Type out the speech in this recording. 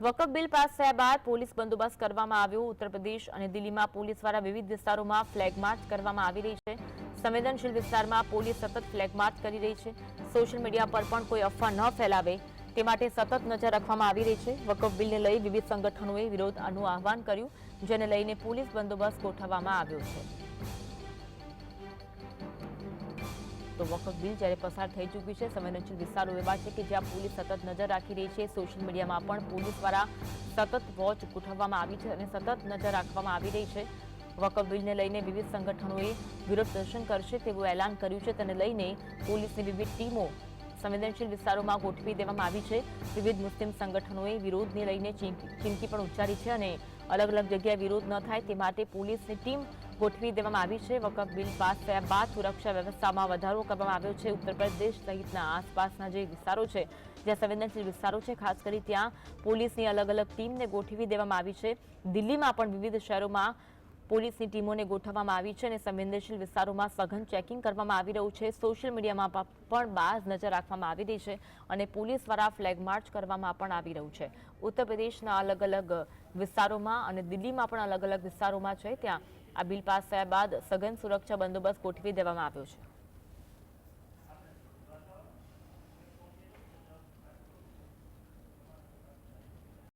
વકફ bill pass થયા બાદ police બંદોબસ્ત કરવામાં આવ્યો. ઉત્તર પ્રદેશ અને દિલ્હીમાં પોલીસ દ્વારા વિવિધ વિસ્તારોમાં ફ્લેગ માર્ચ કરવામાં આવી રહી છે. સંવેદનશીલ વિસ્તારમાં પોલીસ સતત ફ્લેગ માર્ચ કરી રહી છે. સોશિયલ મીડિયા પર પણ કોઈ અફવા ન ફેલાવે તે માટે સતત નજર રાખવામાં આવી રહી છે. વકફ બિલને લઈ વિવિધ સંગઠનોએ વિરોધનું આહવાન કર્યું, જેને લઈને પોલીસ બંદોબસ્ત ગોઠવવામાં આવ્યો છે. તો વકફ બિલ જ્યારે પસાર થઈ ચૂક્યું છે સંવેદનશીલ વિસ્તારો એવા છે કે જ્યાં પોલીસ સતત નજર રાખી રહી છે. સોશિયલ મીડિયામાં પણ પોલીસ દ્વારા સતત વોચ ગોઠવવામાં આવી છે અને સતત નજર રાખવામાં આવી રહી છે. વકફ બિલને લઈને વિવિધ સંગઠનોએ વિરોધ પ્રદર્શન કરશે તેવું એલાન કર્યું છે. તેને લઈને પોલીસની વિવિધ ટીમો સંવેદનશીલ વિસ્તારોમાં ગોઠવી દેવામાં આવી છે. વિવિધ મુસ્લિમ સંગઠનોએ વિરોધને લઈને ચીમકી પણ ઉચ્ચારી છે અને અલગ અલગ જગ્યાએ વિરોધ ન થાય તે માટે પોલીસની ટીમ ગોઠવી દેવામાં આવી છે. વકફ બિલ પાસ થયા બાદ સુરક્ષા વ્યવસ્થામાં વધારો કરવામાં આવ્યો છે. ઉત્તર પ્રદેશ સહિતના આસપાસના જે વિસ્તારો છે, જ્યાં સંવેદનશીલ વિસ્તારો છે, ખાસ કરી ત્યાં પોલીસની અલગ અલગ ટીમને ગોઠવી દેવામાં આવી છે. દિલ્હીમાં પણ વિવિધ શહેરોમાં પોલીસની ટીમોને ગોઠવવામાં આવી છે અને સંવેદનશીલ વિસ્તારોમાં સઘન ચેકિંગ કરવામાં આવી રહ્યું છે. સોશિયલ મીડિયામાં પણ બાજ નજર રાખવામાં આવી રહી છે અને પોલીસ દ્વારા ફ્લેગ માર્ચ કરવામાં પણ આવી રહ્યું છે. ઉત્તર પ્રદેશના અલગ અલગ વિસ્તારોમાં અને દિલ્હીમાં પણ અલગ અલગ વિસ્તારોમાં છે. ત્યાં આ બિલ પાસ થયા બાદ સઘન સુરક્ષા બંદોબસ્ત ગોઠવી દેવામાં આવ્યો છે.